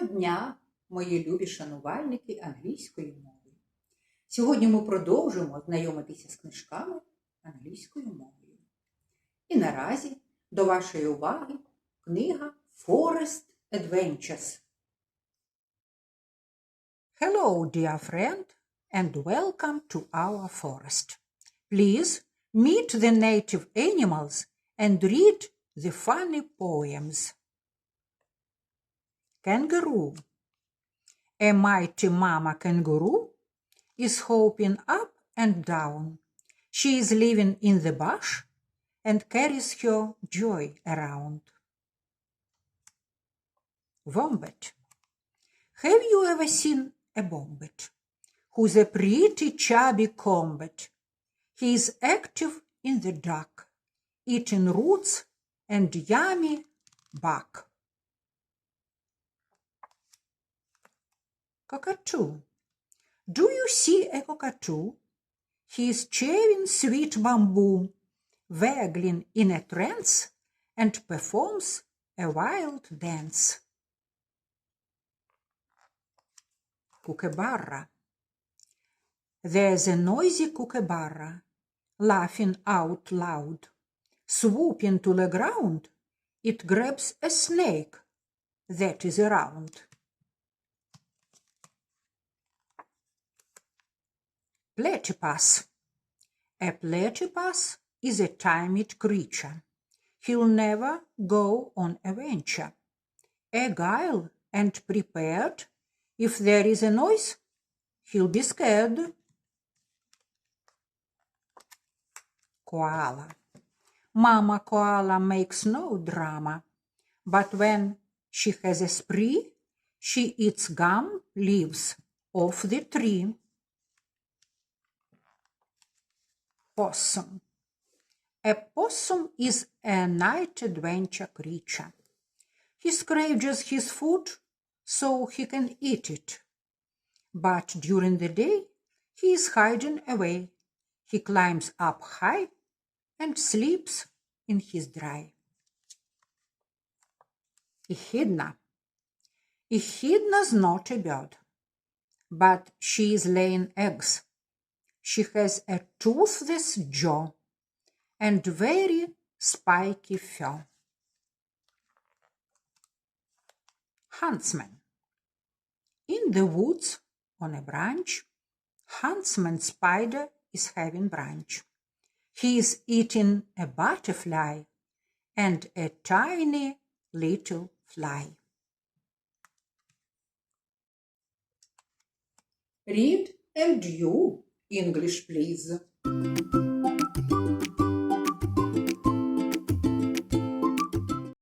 дня, мої любі шанувальники англійської мови. Сьогодні ми продовжуємо знайомитися з книжками англійською мовою. І наразі до вашої уваги книга Forest Adventures. Hello, dear friend, and welcome to our forest. Please meet the native animals and read the funny poems. Kangaroo. A mighty mama kangaroo is hopping up and down. She is living in the bush and carries her joy around. Wombat. Have you ever seen a wombat? Who's a pretty chubby combat? He is active in the dark, eating roots and yummy bark. Cockatoo. Do you see a cockatoo? He is chewing sweet bamboo, waggling in a trance, and performs a wild dance. Kookaburra. There's a noisy kookaburra, laughing out loud. Swooping to the ground, it grabs a snake that is around. Platypus. A platypus is a timid creature. He'll never go on a venture. Agile and prepared, if there is a noise, he'll be scared. Koala. Mama koala makes no drama, but when she has a spree, she eats gum leaves off the tree. Possum. A possum is a night adventure creature. He scratches his food so he can eat it. But during the day, he is hiding away. He climbs up high and sleeps in his dry. Echidna. Echidna's not a bird, but she is laying eggs. She has a toothless jaw and very spiky fur. Huntsman. In the woods, on a branch, Huntsman spider is having brunch. He is eating a butterfly and a tiny little fly. Read and you English, please.